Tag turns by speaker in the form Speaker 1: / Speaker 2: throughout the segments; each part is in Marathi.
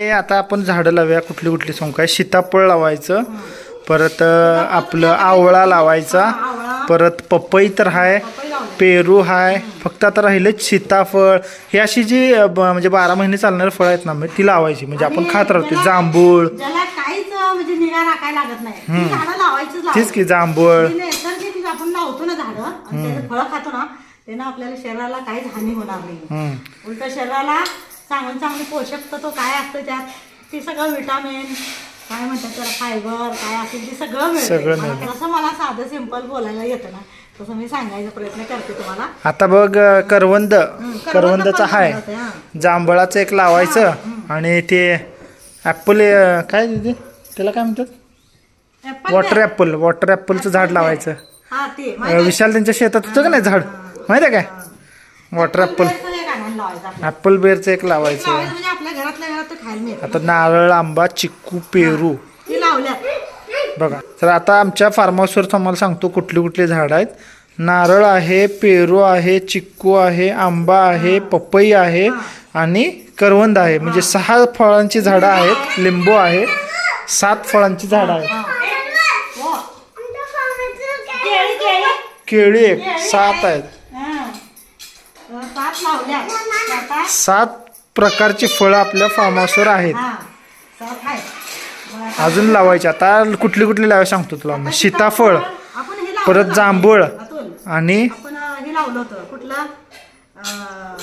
Speaker 1: हे आता आपण झाडं लावूया कुठली कुठली सांगू. काय सीताफळ लावायचं परत आपलं आवळा लावायचा परत पपई तर हाय पेरू हाय फक्त आता राहिलं सीताफळ. ही अशी जी ब- म्हणजे बारा महिने चालणारी फळं आहेत ना म्हणजे ती लावायची. म्हणजे आपण खात राहतो. जांभूळ.
Speaker 2: ज्याला काहीच म्हणजे निगा राखायला लागत नाही. ती झाडं लावायचीच
Speaker 1: तीच की जांभूळ.
Speaker 2: ती नैसर्गिक आपण लावतो ना झाडं. आणि त्याचं फळं खातो ना त्यानं आपल्याला शरीराला काहीच हानी होणार नाही.
Speaker 1: हम्म.
Speaker 2: उलट शरीराला चांगले चांगले पोषक तत्व काय असतं त्यात? ते सगळं विटामिन काय म्हणतात त्याला फायबर काय असेल ते सगळं मिळतं जसं मला साधं सिंपल बोलायला येतं ना. तसं मी सांगायचा प्रयत्न करते तुम्हाला.
Speaker 1: आता बघ करवंद. करवंदाचं हाय. जांभळाचं एक लावायचं आणि ते ऍपल काय ते त्याला काय म्हणतात? वॉटर ऍपल वॉटर ऍपलचं झाड लावायचं. विशाल त्यांच्या शेतात होतं का नाही झाड? माहिती आहे काय? वॉटर ऍपल
Speaker 2: बेरचं एक आणायला लावायचं आपल्याला.
Speaker 1: ऍपल बेरचं एक लावायचं.
Speaker 2: म्हणजे आपल्या घरातल्या घरात ते खायला मिळतं
Speaker 1: आता नारळ आंबा चिक्कू पेरू.
Speaker 2: ती
Speaker 1: बघा. तर आता आमच्या फार्म हाऊसवर तुम्हाला सांगतो कुठली कुठली झाडं आहेत. नारळ आहे पेरू आहे चिक्कू आहे आंबा आहे पपई आहे आणि करवंद आहे. म्हणजे सहा फळांची झाडं आहेत. लिंबू आहे. सात फळांची झाडं आहेत.
Speaker 2: हो. केळी
Speaker 1: एक. सात आहेत.
Speaker 2: हं. सात लावल्यात आता
Speaker 1: सात प्रकारची फळं आपल्या फार्म हाऊसवर आहेत.
Speaker 2: हा सात
Speaker 1: अजून लावायची. आता कुठली कुठली लावायची सांगतो तुला. मग सीताफळ
Speaker 2: आपण हे लावलं
Speaker 1: परत. जांभूळ आणि
Speaker 2: आपण अं, हे लावलं होतं. कुठलं? अं,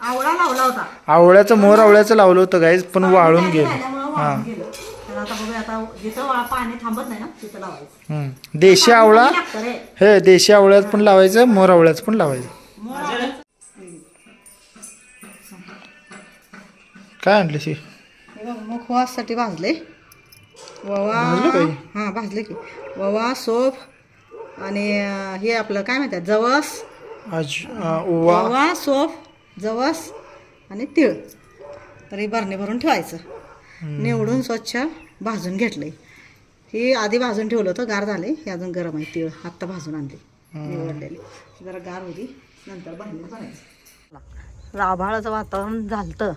Speaker 2: आवळा लावला होता.
Speaker 1: आवळ्याचं मोर आवळ्याचं लावलं होतं गाईज पण वाळून गेलं.
Speaker 2: झाल्यामुळं वाळून गेलं. तर आता बघूया आता जिथं वा- पाणी थांबत नाही ना तिथं लावायचं.
Speaker 1: हम्म. देशी आवळा
Speaker 2: पाणी लागतं रे.
Speaker 1: हे देशी आवळ्यात पण लावायचं मोर आवळ्यात पण लावायचं. काय आणली
Speaker 2: हे बघ, मग खोवासाठी भाजले. ववा
Speaker 1: भाजलं काही?
Speaker 2: हां भाजले की. ववा सोप आणि अं, हे आपलं काय म्हणतात जवस.
Speaker 1: आज अं, ओवा.
Speaker 2: ओवा सोप जवस आणि तीळ. तर हे बरणी भरून ठेवायचं. निवडून स्वच्छ भाजून घेतलंय. हे आधी भाजून ठेवलं होतं गार झाले हे अजून गरम आहे तीळ. आत्ता भाजून आणले निवडलेली जरा गार होती नंतर बरणीत बनायचं राभाळाचं वातावरण झालतं.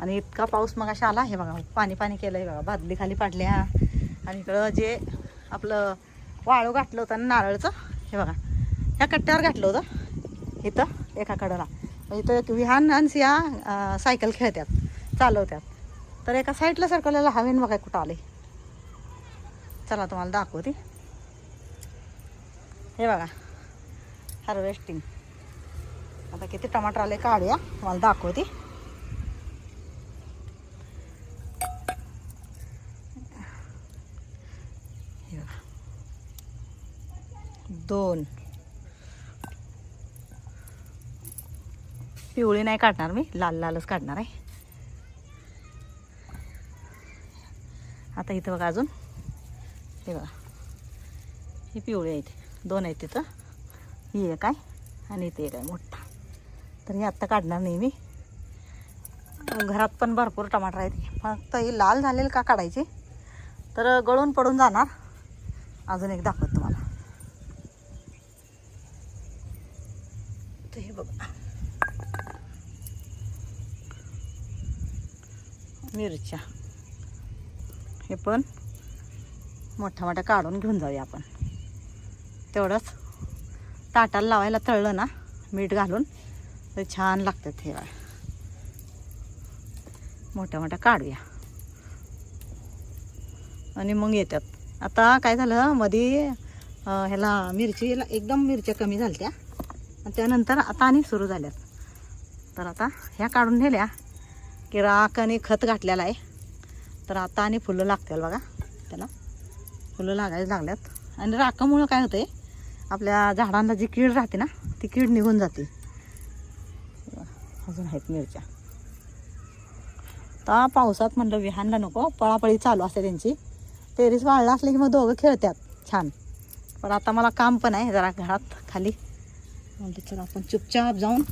Speaker 2: आणि इतका पाऊस मग अशा आला. हे बघा पाणी पाणी केलं आहे बघा बादली खाली पाडल्या. आणि इकडं जे आपलं वाळू घातलं होतं ना नारळचं हे बघा ह्या कट्ट्यावर घातलं होतं. इथं एका कडेला. इथं एक विहान आणि या सायकल खेळतात चालवतात तर एका साईडला सरकवलेला हवेन बघा कुठं आले चला तुम्हाला दाखवते. हे बघा हार्वेस्टिंग आता किती टमाटर आले काढूया. तुम्हाला दाखवते हे बघा. दोन. पिवळी नाही काढणार मी लाल लालच काढणार आहे. आता इथं बघा अजून. हे बघा. ही पिवळी आहेत. दोन आहेत तिथं. ही एक आहे आणि इथे एक आहे मोठा. तर हे आत्ता काढणार नाही मी. घरात पण भरपूर टमाटर आहेत. फक्त हे लाल झालेलं का काढायची? तर गळून पडून जाणार. अजून एक दाखवत तुम्हाला तर हे बघा मिरच्या. हे पण मोठ्या मोठ्या काढून घेऊन जाऊया आपण. तेवढंच ताटाला लावायला तळलं ना मीठ घालून. तर छान लागतात हे मोठ्या मोठ्या काढूया. आणि मग येतात. आता काय झालं मध्ये ह्याला मिरचीला एकदम मिरच्या कमी झाल्या आणि त्यानंतर आता आणि सुरू झाल्यात. तर आता ह्या काढून नेल्या. की राख आणि खत घातलेलं आहे. तर आता आणि फुलं लागतील बघा. त्याला फुलं लागायला लागल्यात. आणि राखामुळं काय होतं आपल्या झाडांना जी कीड राहते ना ती कीड निघून जाते. अजून आहेत मिरच्या. आता पावसात म्हणलं विहानला नको पळापळी चालू असते त्यांची. टेरिस वाळला असले की मग दोघं खेळतात छान. पण आता मला काम पण आहे जरा घरात खाली. म्हणते चला आपण चुपचाप जाऊन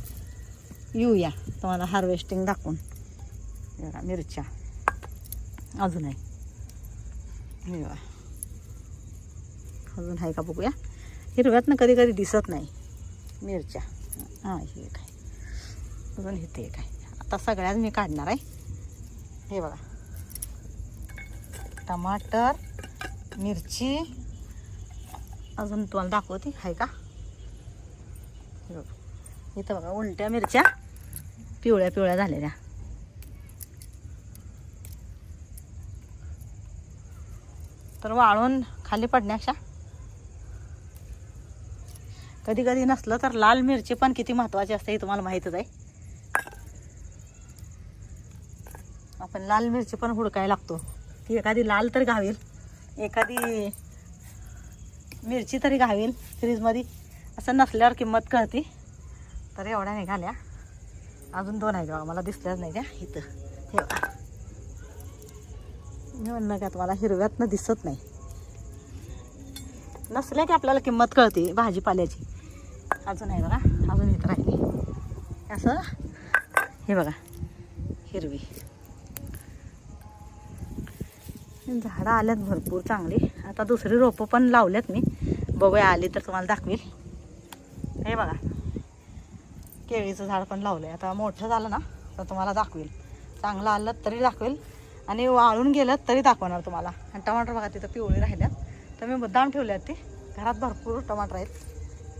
Speaker 2: येऊया. तुम्हाला हार्वेस्टिंग दाखवून. बघा मिरच्या. अजून आहे हे बघा. अजून आहे का बघूया. हिरव्यातनं कधी कधी दिसत नाही. मिरच्या. हां हे एक आहे. अजून इथे एक आहे. आता सगळ्याच मी काढणार आहे. हे बघा. टमाटर मिरची. अजून तुम्हाला दाखवते. आहे का? हे बघा. इथं बघा उलट्या मिरच्या पिवळ्या पिवळ्या झालेल्या. तर वाळून खाली पडण्याक्षा कधी कधी नसलं तर लाल मिरची पण किती महत्वाची असते हे तुम्हाला माहीतच आहे. आपण लाल मिरची पण हुडकायला लागतो. ती एखादी लाल तरी घावेल एखादी मिरची तरी घावेल फ्रीजमध्ये. असं नसल्यावर किंमत कळते. तर एवढ्या निघाल्या. अजून दोन आहेत बघा मला दिसल्याच नाही त्या. इथं. हे मी म्हणणं का तुम्हाला हिरव्यातनं दिसत नाही. नसल्या की आपल्याला किंमत कळते भाजीपाल्याची. अजून आहे बघा अजून इथं राहिली. असं हे बघा हिरवी. झाडं आल्यात भरपूर चांगली. आता दुसरी रोपं पण लावल्यात मी. बघूया आली तर तुम्हाला दाखवेल. हे बघा केळीचं झाड पण लावलं आहे आता मोठं झालं ना तर तुम्हाला दाखवेल. चांगलं आलं तरी दाखवेल. आणि वाळून गेलं तरी दाखवणार तुम्हाला. आणि टमाटर बघा तिथं पिवळी राहिल्यात. तर मी मुद्दाम ठेवले आहेत ते. घरात भरपूर टमाटर आहेत.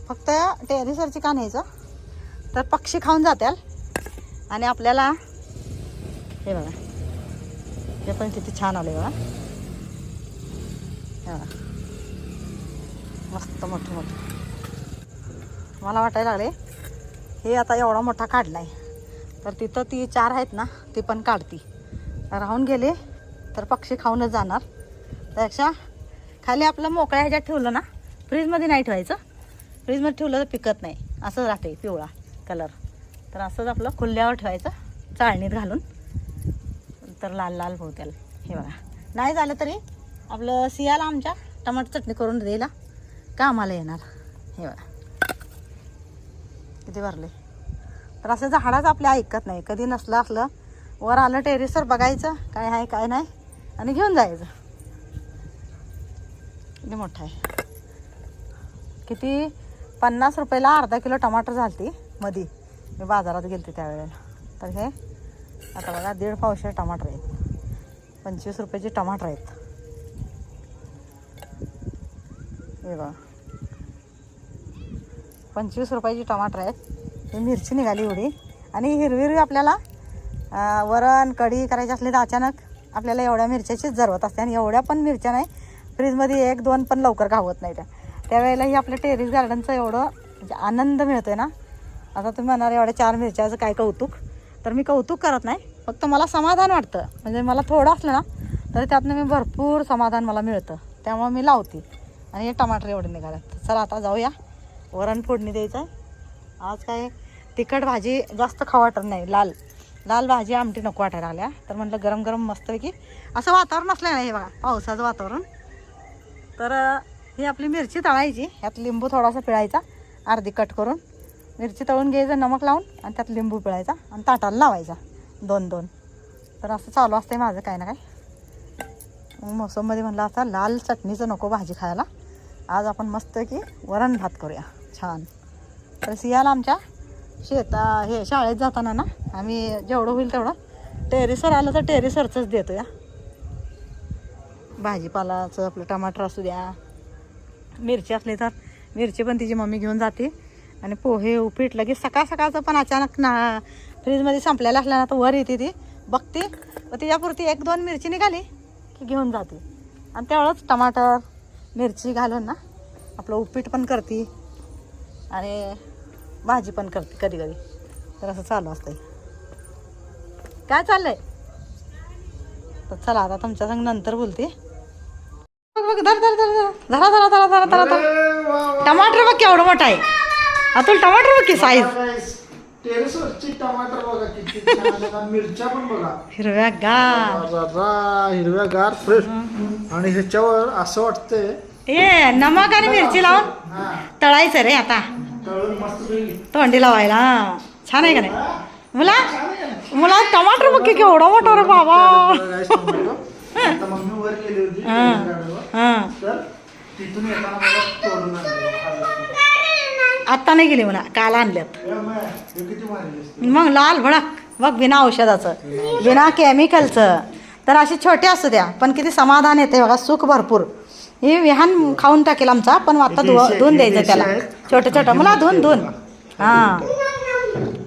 Speaker 2: फक्त टेरिसवरची का न्यायचं तर पक्षी खाऊन जात्याल. आणि आपल्याला हे बघा. हे पण किती छान आले बघा. हे मस्त मोठे मोठे. मला वाटायला लागले हे आता एवढा मोठा काढला आहे तर तिथं ती चार आहेत ना ती पण काढती. राहून गेले तर पक्षी खाऊनच जाणार. त्यापेक्षा खाली आपलं मोकळ्या ह्याच्यात ठेवलं ना फ्रीजमध्ये नाही ठेवायचं. फ्रीजमध्ये ठेवलं तर पिकत नाही. असंच राहते पिवळा कलर तर असंच आपलं खुल्ल्यावर ठेवायचं चाळणीत घालून. तर लाल लाल भाऊ त्याला. हे बघा. नाही झालं तरी आपलं सियाला आमच्या टमाटर चटणी करून द्यायला आम्हाला येणार. हे बघा. किती भरले. तर असं झाडाच आपल्या ऐकत नाही. कधी नसलं असलं वर आलं टेरेसवर बघायचं काय आहे काय नाही आणि घेऊन जायचं. किती मोठं आहे. किती? पन्नास रुपयाला अर्धा किलो टमाटर झालती मधी. मी बाजारात गेलते त्यावेळेला. तर हे आता बघा दीड पावशे टमाटर आहेत. पंचवीस रुपयाचे टमाटर आहेत. हे बघा. पंचवीस रुपयाची टमाटर आहेत. ही मिरची निघाली एवढी. आणि हिरवी हिरवी आपल्याला वरण कढी करायची असली तर अचानक आपल्याला एवढ्या मिरच्याचीच जरवत असते आणि एवढ्या पण मिरच्या नाही फ्रीजमध्ये एक दोन पण लवकर घावत नाही त्या. त्यावेळेला ही आपल्या टेरिस गार्डनचं एवढं आनंद आनंद मिळतोय ना. आता तुम्ही म्हणाल एवढ्या चार मिरच्याचं काय कौतुक. तर मी कौतुक करत नाही. फक्त मला समाधान वाटतं. म्हणजे मला थोडं असलं ना तर त्यातनं मी भरपूर समाधान मला मिळतं. त्यामुळे मी लावते. आणि हे टमाटर एवढे निघाल्यात चला आता जाऊया. वरण फोडणी द्यायचं. आहे आज काय तिखट भाजी जास्त खावा वाटत नाही लाल. लाल भाजी आमटी नको वाटायला लागल्या. तर म्हटलं गरम गरम मस्तपैकी असं वातावरण असलं ना हे बघा पावसाचं वातावरण. तर ही आपली मिरची तळायची यात लिंबू थोडासा पिळायचा अर्धी कट करून. मिरची तळून घ्यायचं नमक लावून आणि त्यात लिंबू पिळायचा आणि ताटाला लावायचा दोन दोन. तर असं चालू असतंय माझं काय ना काय मग मोसममध्ये म्हणलं आता लाल चटणीचं नको भाजी खायला. आज आपण मस्त की वरण भात करूया छान. तर सियाला आमच्या शेता हे शाळेत जाताना ना आम्ही जेवढं होईल तेवढं टेरेसवर आलं तर टेरेसवरचंच देतो या भाजीपालाचं आपलं टमाटर असू द्या मिरची असली तर मिरची पण तिची मम्मी घेऊन जाते. आणि पोहे उपीट लगेच सकाळ सकाळचं पण अचानक ना फ्रीजमध्ये संपलेलं असलं ना तर वर येते ती. बघते व तिच्यापुरती एक दोन मिरची निघाली की घेऊन जाते. आणि तेवढंच टमाटर मिरची घालून ना आपलं उपीट पण करते. आणि भाजी पण करते कधी कधी. तर असं चालू असतंय. काय चाललंय? तर चला आता तुमच्या संग नंतर बोलते. बघ बघ धर धर धर धर. धरा धरा धरा धरा धरा धरा. टमाटर बघ केवढं मोठं आहे. अतुल टमाटर बघ की साईज
Speaker 1: टेरेसवरची टमाटर बघा किती छान आहेत. आणि मिरच्या पण बघा.
Speaker 2: हिरव्या गार
Speaker 1: हिरव्या गार फ्रेश आणि ह्याच्यावर असं वाटतंय
Speaker 2: ए नमक आणि मिरची लावून
Speaker 1: हा.
Speaker 2: तळायचं रे आता. तोंडी लावायला. छान आहे का नाही? मुला मुला टमाटर बघ की केवढा मोठा रे बाबा. आत्ता नाही गेली म्हणा काल आणल्यात. मग लाल भडक. बघ बिना औषधाचं. बिना केमिकलचं तर असे छोटे असू द्या पण किती समाधान येते बघा सुख भरपूर. हे विहान खाऊन टाकेल आमचा पण आता धुवून द्यायचं त्याला. छोटं छोटं. मला धुवून धुवून. हां.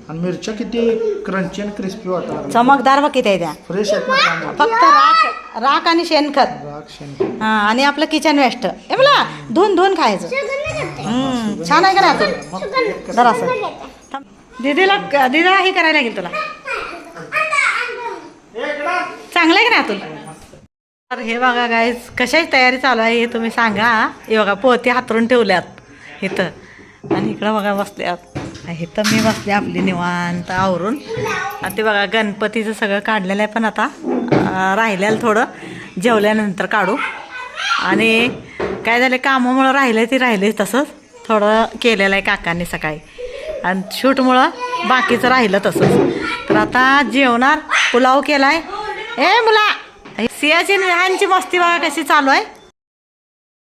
Speaker 1: आणि मिरच्या किती क्रंची आणि क्रिस्पी वाटतात
Speaker 2: चमकदार बघ किती आहे त्या.
Speaker 1: फ्रेश आहेत ना.
Speaker 2: फक्त राख राख आणि शेणखत.
Speaker 1: राग, शेण.
Speaker 2: हां आणि आपलं किचन वेस्ट हे मला धुवून धुवून खायचं. हम्म, छान आहे का नाही आपण जरा असं. दीदीला दीदीला हे करायला लागेल तुला. चांगलं आहे का नाही अतुल तर हे बघा गाईज कशाची तयारी चालू आहे हे तुम्ही सांगा. हे बघा पोती हातरून ठेवल्यात इथं. आणि इकडं बघा बसल्यात. इथं मी बसले आपली निवांत आवरून. आणि ते बघा गणपतीचं सगळं काढलेलं आहे पण आता राहिल्याल राहिलेलं थोडं. जेवल्यानंतर काढू. आणि काय झालं कामामुळं राहिलं ते राहिले तसंच. थोडं केलेलं आहे काकांनी सकाळी. आणि शूटमुळं बाकीचं राहिलं तसंच. तर आता जेवणार पुलाव केला आहे ए मुला! सियाची विहानची मस्ती बघा कशी चालू आहे